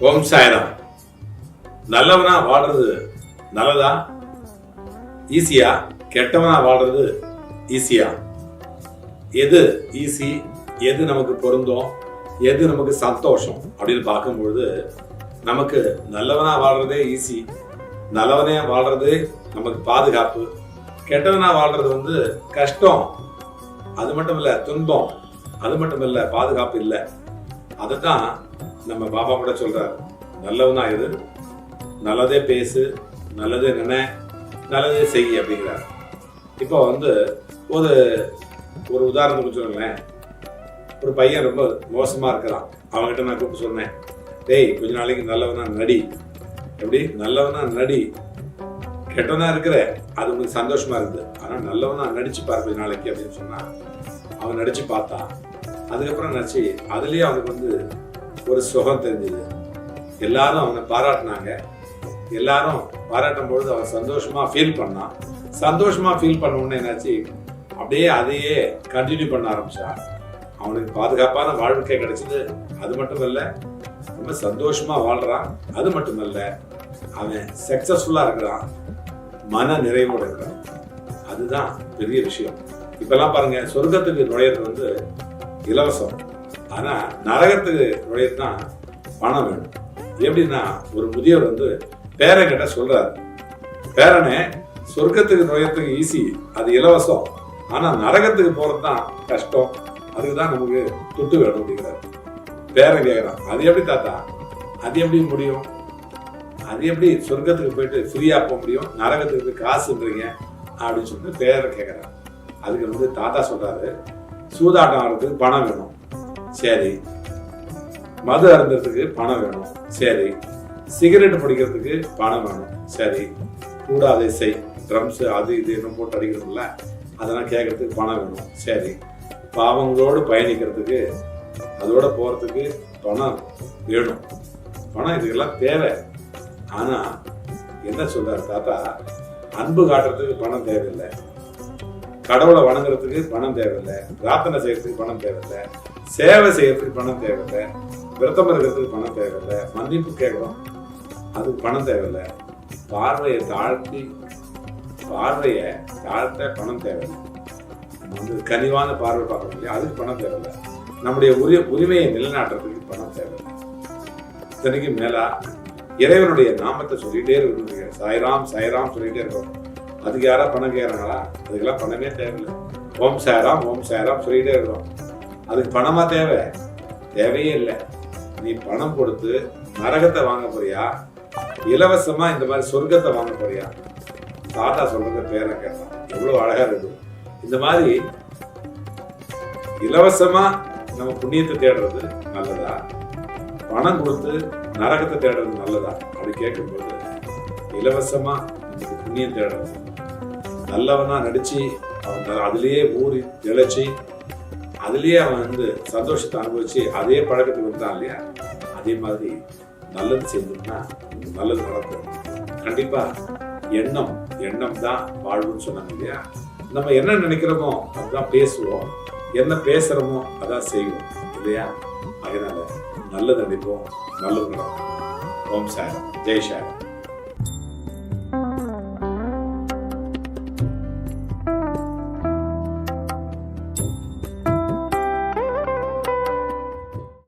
ஓம் சாயராம். நல்லவனா வாழ்றது நல்லதா? ஈஸியா? கெட்டவனா வாழ்றது ஈஸியா? எது ஈஸி? எது நமக்கு பொருந்தும்? எது நமக்கு சந்தோஷம்? அப்படின்னு பார்க்கும்பொழுது நமக்கு நல்லவனா வாழ்றதே ஈஸி. நல்லவனே வாழ்றது நமக்கு பாதுகாப்பு. கெட்டவனா வாழ்றது வந்து கஷ்டம். அது மட்டும் இல்லை துன்பம். அது மட்டும் இல்லை பாதுகாப்பு இல்லை. அதுதான் நம்ம பாபா கூட சொல்றாரு நல்லவனா இது நல்லதே பேசு நல்லதே நினை நல்லதே செய் அப்படிங்கிறார். இப்போ வந்து ஒரு ஒரு உதாரணத்துக்கு சொல்லுங்களேன் ஒரு பையன் ரொம்ப மோசமாக இருக்கிறான். அவன்கிட்ட நான் கூப்பிட்டு சொன்னேன் டேய் கொஞ்ச நாளைக்கு நல்லவனா நடி. எப்படி? நல்லவனா நடி. கெட்டவனா இருக்கிற அது உனக்கு சந்தோஷமா இருக்குது. ஆனால் நல்லவனா நடிச்சு பாரு கொஞ்ச நாளைக்கு அப்படின்னு சொன்னான். அவன் நடிச்சு பார்த்தான் அதுக்கப்புறம் நினச்சி அதுலேயே அவனுக்கு வந்து ஒரு சுகம் தெரிஞ்சது. எல்லாரும் அவனை பாராட்டினாங்க. எல்லாரும் பாராட்டும் பொழுது அவன் சந்தோஷமா ஃபீல் பண்ணான். சந்தோஷமா ஃபீல் பண்ண உடனே என்னாச்சு? அப்படியே அதையே கண்டினியூ பண்ண ஆரம்பிச்சான். அவனுக்கு பாதுகாப்பான வாழ்க்கை கிடைச்சது. அது மட்டும் இல்லை ரொம்ப சந்தோஷமா வாழ்றான். அது மட்டும் இல்லை அவன் சக்சஸ்ஃபுல்லா இருக்கிறான். மன நிறைவோடு இருக்கிறான். அதுதான் பெரிய விஷயம். இப்பெல்லாம் பாருங்க சொர்க்கத்துக்கு நுழையிறது வந்து இலவசம். ஆனால் நரகத்துக்கு நுழையத்தான் பணம் வேணும். எப்படின்னா ஒரு முதியவர் வந்து பேரன் கிட்ட சொல்றாரு. பேரனே சொர்க்கத்துக்கு நுழையத்துக்கு ஈஸி அது இலவசம். ஆனால் நரகத்துக்கு போகிறது தான் கஷ்டம். அதுக்கு தான் நமக்கு துட்டு வேணும் அப்படிங்கிறாரு. பேரன் கேட்குறான் அது எப்படி தாத்தா? அது எப்படி முடியும்? அது எப்படி சொர்க்கத்துக்கு போயிட்டு ஃப்ரீயாக போக முடியும்? நரகத்துக்கு போய் காசுன்றீங்க அப்படின்னு சொல்லிட்டு பேரன் கேட்கறான் அதுக்கு வந்து தாத்தா சொல்கிறாரு சூதாட்டம் ஆடுறதுக்கு பணம் வேணும். சரி. மது அருந்துறதுக்கு பணம் வேணும். சரி. சிகரெட் பிடிக்கிறதுக்கு பணம் வேணும். சரி. கூடாத இசை ட்ரம்ஸ் அது இது என்ன போட்டு அடிக்கிறோம்ல அதெல்லாம் கேட்கறதுக்கு பணம் வேணும். சரி. பாவங்களோடு பயணிக்கிறதுக்கு அதோட போகிறதுக்கு பணம் வேணும். பணம் இதுக்கெல்லாம் தேவை. ஆனால் என்ன சொல்றாரு தாத்தா? அன்பு காட்டுறதுக்கு பணம் தேவையில்லை. கடவுளை வணங்குறதுக்கு பணம் தேவையில்லை. பிரார்த்தனை செய்யறதுக்கு பணம் தேவையில்லை. சேவை செய்யறதுக்கு பணம் தேவையில்லை. விரதம் இருக்கிறதுக்கு பணம் தேவையில்லை. மன்னிப்பு கேட்கணும் அதுக்கு பணம் தேவையில்லை. பார்வையை தாழ்த்தி பார்வையை தாழ்த்த பணம் தேவையில்லை. வந்து கனிவான பார்வை பார்க்கணும் இல்லையா? அதுக்கு பணம் தேவையில்லை. நம்முடைய உரி உரிமையை நிலைநாட்டுறதுக்கு பணம் தேவையில்லை. இத்தனைக்கும் மேலா இறைவனுடைய நாமத்தை சொல்லிட்டே இருக்கணும் சாய்ராம் சாய்ராம் சொல்லிட்டே இருக்கணும் அதுக்கு யாரா பணம் கேட்கறாங்களா அதுக்கெல்லாம் பணமே தேவையில்லை. ஓம் சாய்ராம் ஓம் சாய்ராம் சொல்லிட்டே இருக்கிறோம் அதுக்கு பணமா தேவை? தேவையே இல்லை. நீ பணம் கொடுத்து நரகத்தை வாங்க போறியா? இலவசமா இந்த மாதிரி சொர்க்கத்தை வாங்க போறியா? தாத்தா சொல்றது பேரை கேட்டான். எவ்வளவு அழகா இருக்கு. இந்த மாதிரி இலவசமா நம்ம புண்ணியத்தை தேடுறது நல்லதா? பணம் கொடுத்து நரகத்தை தேடுறது நல்லதா? அப்படி கேட்கும்போது இலவசமா நமக்கு புண்ணியம் தேடுறது. நல்லவனா நடிச்சு அவன் அதுலேயே அதுலயே ஊறி திளைச்சு அதுலேயே அவன் வந்து சந்தோஷத்தை அனுபவிச்சு அதே பழக்கத்துக்கு வந்தான் இல்லையா? அதே மாதிரி நல்லது செஞ்சோம்னா நல்லது நடக்கும். கண்டிப்பா எண்ணம் எண்ணம் தான் வாழ்வுன்னு சொன்னாங்க இல்லையா? நம்ம என்ன நினைக்கிறோமோ அதுதான் பேசுவோம். என்ன பேசுறோமோ அதான் செய்வோம் இல்லையா? அதனால நல்லது நினைப்போம் நல்லது நடக்கும். ஓம் சார் ஜெய் சாரம்